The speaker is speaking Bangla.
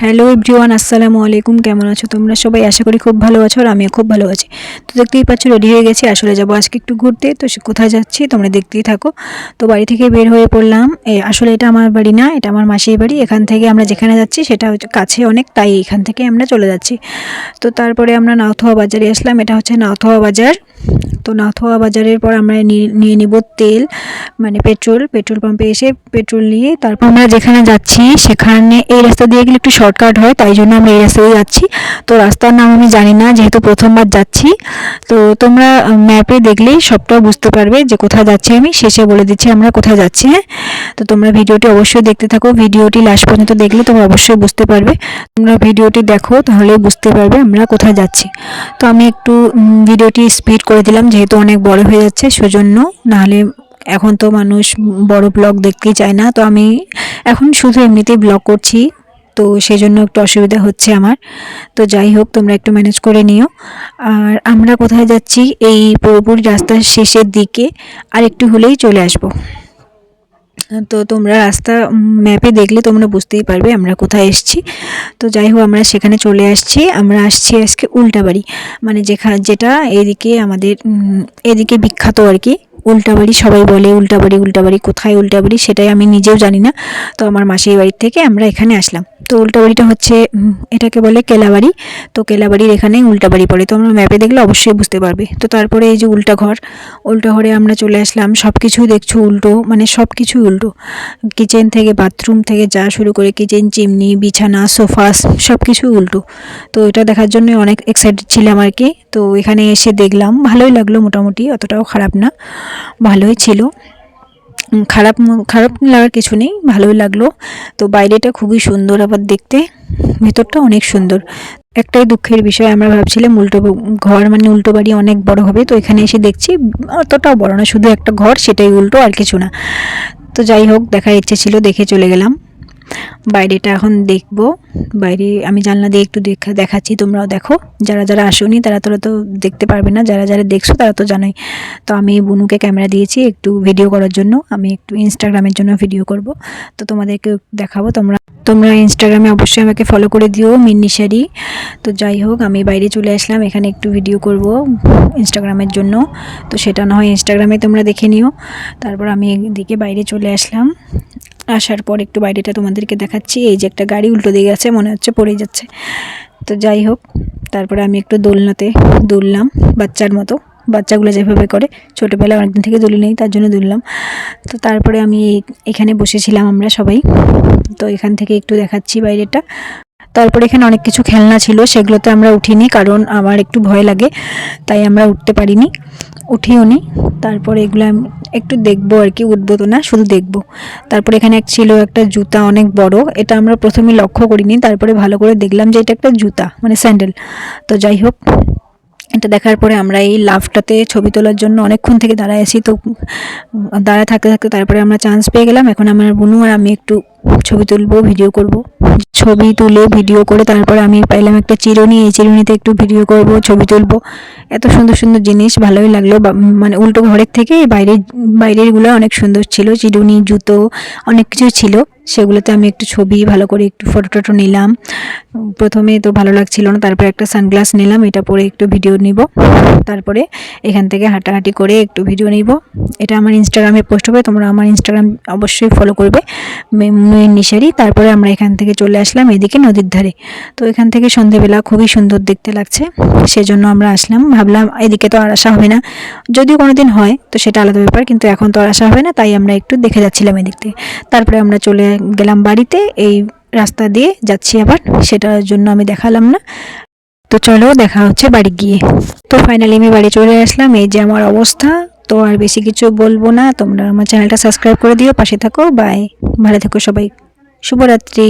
হ্যালো এভরিওয়ান, আসসালামু আলাইকুম। কেমন আছো তোমরা সবাই? আশা করি খুব ভালো আছো আর আমিও খুব ভালো আছি। তো দেখতেই পাচ্ছ, রেডি হয়ে গেছি। আসলে যাব আজকে একটু ঘুরতে। তো সে কোথায় যাচ্ছি তোমরা দেখতেই থাকো। তো বাড়ি থেকে বের হয়ে পড়লাম। আসলে এটা আমার বাড়ি না, এটা আমার মাসির বাড়ি। এখান থেকে আমরা যেখানে যাচ্ছি সেটা হচ্ছে কাছে অনেক, তাই এখান থেকে আমরা চলে যাচ্ছি। তো তারপরে আমরা নাওথোয়া বাজারে আসলাম। এটা হচ্ছে নাওথোয়া বাজার। তো নাথোয়া বাজারের পর আমরা নিয়ে- নিব তেল মানে পেট্রোল পেট্রোল পাম্পে এসে পেট্রোল নিয়ে তারপর আমরা যেখানে যাচ্ছি সেখানে এই রাস্তা দিয়ে গেলে একটু শর্টকাট হয়, তাই জন্য আমরা এই রাস্তা দিয়ে যাচ্ছি। তো রাস্তার নাম আমি জানি না, যেহেতু প্রথমবার যাচ্ছি। তো তোমরা ম্যাপে দেখলেই সবটা বুঝতে পারবে যে কোথায় যাচ্ছি আমি। শেষে বলে দিচ্ছি আমরা কোথায় যাচ্ছি হ্যাঁ? তো তোমরা ভিডিওটি অবশ্যই দেখতে থাকো। ভিডিওটি লাস্ট পর্যন্ত দেখলে তোমরা অবশ্যই বুঝতে পারবে। তোমরা ভিডিওটি দেখো তাহলে বুঝতে পারবে আমরা কোথায় যাচ্ছি। তো আমি একটু ভিডিওটি স্পিড করে দিলাম যেহেতু অনেক বড় হয়ে যাচ্ছে, সেজন্য নাহলে এখন তো মানুষ বড় ব্লগ দেখতেই চায় না। তো আমি এখন শুধু এমনিতেই ব্লগ করছি, তো সেই জন্য একটু অসুবিধা হচ্ছে আমার। তো যাই হোক, তোমরা একটু ম্যানেজ করে নিও। আর আমরা কোথায় যাচ্ছি? এই পুরোপুরি রাস্তার শেষের দিকে। আর একটু হলেই চলে আসব। তো তোমরা রাস্তা ম্যাপে দেখলে তোমরা বুঝতেই পারবে আমরা কোথায় এসেছি। তো যাই হোক, আমরা সেখানে চলে আসছি। আমরা আসছি আজকে উল্টাবাড়ি। মানে যেখানে যেটা এদিকে আমাদের এদিকে বিখ্যাত আর কি। উল্টাবাড়ি সবাই বলে, উল্টাবাড়ি উল্টাবাড়ি, কোথায় উল্টাবাড়ি? সেটাই আমি নিজেও জানি না। তো আমার মাসির বাড়ির থেকে আমরা এখানে আসলাম। তো উল্টাবাড়িটা হচ্ছে এটাকে বলে কেলাবাড়ি। তো কেলাবাড়ির এখানে উল্টাবাড়ি পড়ে। তো আমরা ম্যাপে দেখলে অবশ্যই বুঝতে পারবে। তো তারপরে এই যে উল্টা ঘর, উল্টা ঘরে আমরা চলে আসলাম। সব কিছুই দেখছ উল্টো মানে সব কিছুই উল্টো। কিচেন থেকে বাথরুম থেকে যা শুরু করে কিচেন, চিমনি, বিছানা, সোফা সব কিছুই উল্টো। তো এটা দেখার জন্য অনেক এক্সাইটেড ছিলাম আর কি। তো এখানে এসে দেখলাম। ভালোই লাগল মোটামুটি, অতটাও খারাপ না। ভালোই ছিল। খারাপ খারাপ লাগার কিছু নেই, ভালোই লাগল। তো বাইরেটা খুবই সুন্দর আবার দেখতে, ভেতরটা অনেক সুন্দর। একটাই দুঃখের বিষয়, আমরা ভাবছিলাম উল্টো ঘর মানে উল্টো বাড়ি অনেক বড় হবে, তো এখানে এসে দেখছি অতটাও বড় না, শুধু একটা ঘর, সেটাই উল্টো আর কিছু না। তো যাই হোক, দেখার ইচ্ছে ছিল, দেখে চলে গেলাম। বাইরেটা এখন দেখব। বাইরে আমি জানলা দিয়ে একটু দেখা, দেখাচ্ছি, তোমরাও দেখো। যারা যারা আসোনি, তারা তোরা তো দেখতে পারবে না। যারা যারা দেখছ, তারা তো জানোই। তো আমি বুনুকে ক্যামেরা দিয়েছি একটু ভিডিও করার জন্য। আমি একটু ইনস্টাগ্রামের জন্য ভিডিও করব। তো তোমাদেরকে দেখাবো, তোমরা তোমরা ইনস্টাগ্রামে অবশ্যই আমাকে ফলো করে দিও, মিন্নি শাড়ি। তো যাই হোক, আমি বাইরে চলে আসলাম। এখানে একটু ভিডিও করব ইনস্টাগ্রামের জন্য। তো সেটা না হয় ইনস্টাগ্রামে তোমরা দেখে নিও। তারপর আমি এদিকে বাইরে চলে আসলাম। আসার পর একটু বাইরেটা তোমাদেরকে দেখাচ্ছি। এই যে একটা গাড়ি উল্টো দিয়ে গেছে, মনে হচ্ছে পড়ে যাচ্ছে। তো যাই হোক, তারপরে আমি একটু দোলনাতে দুললাম বাচ্চার মতো। বাচ্চাগুলো যেভাবে করে, ছোটোবেলায় অনেকদিন থেকে দুলি নেই, তার জন্য দুললাম। তো তারপরে আমি এখানে বসেছিলাম আমরা সবাই। তো এখান থেকে একটু দেখাচ্ছি বাইরেটা। তারপরে এখানে অনেক কিছু খেলনা ছিল, সেগুলোতে আমরা উঠিনি, কারণ আমার একটু ভয় লাগে, তাই আমরা উঠতে পারিনি। উঠিও নি। তারপরে এগুলো আমি একটু দেখব আর কি, উঠবো তো না, শুধু দেখব। তারপরে এখানে এক ছিল একটা জুতা অনেক বড়, এটা আমরা প্রথমে লক্ষ্য করিনি, তারপরে ভালো করে দেখলাম যে এটা একটা জুতা মানে স্যান্ডেল। তো যাই হোক, এটা দেখার পরে আমরা এই লাভটাতে ছবি তোলার জন্য অনেকক্ষণ থেকে দাঁড়ায় আছি, তো দাঁড়ায় থাকতে থাকতে তারপরে আমরা চান্স পেয়ে গেলাম। এখন আমার বুনু আর আমি একটু ছবি তুলবো ভিডিও করব। ছবি তুলে ভিডিও করে তারপরে আমি পাইলাম একটা চিরুনি। এই চিরুনিতে একটু ভিডিও করব, ছবি তুলবো। এত সুন্দর সুন্দর জিনিস, ভালোই লাগল। মানে উল্টো ঘরের থেকে বাইরের বাইরেরগুলো অনেক সুন্দর ছিল। চিরুনি, জুতো, অনেক কিছু ছিল। সেগুলোতে আমি একটু ছবি, ভালো করে একটু ফটো টটো নিলাম। প্রথমে তো ভালো লাগছিল না, তারপরে একটা সানগ্লাস নিলাম, এটা পরে একটু ভিডিও নিব। তারপরে এখান থেকে হাঁটাহাঁটি করে একটু ভিডিও নিব। এটা আমার ইনস্টাগ্রামে পোস্ট হবে, তোমরা আমার ইনস্টাগ্রাম অবশ্যই ফলো করবে। মেয়ের নিশারি, তারপরে আমরা এখান থেকে চলে আসলাম এদিকে নদীর ধারে। তো এখান থেকে সন্ধেবেলা খুবই সুন্দর দেখতে লাগছে, সেজন্য আমরা আসলাম, ভাবলাম এদিকে তো আর আসা হবে না। যদিও কোনো দিন হয়, তো সেটা আলাদা ব্যাপার, কিন্তু এখন তো আর আসা হবে না, তাই আমরা একটু দেখে যাচ্ছিলাম এদিক থেকে। তারপরে আমরা চলে গেলাম বাড়িতে, এই রাস্তা দিয়ে যাচ্ছি আবার, সেটার জন্য আমি দেখালাম না। তো চলো দেখা হচ্ছে বাড়ি গিয়ে। তো ফাইনালি আমি বাড়ি চলে আসলাম, এই যে আমার অবস্থা তো আর বেশি কিছু বলব না। তোমরা আমার চ্যানেলটা সাবস্ক্রাইব করে দিও। পাশে থাকো। বাই ভালো থেকো সবাই। শুভরাত্রি।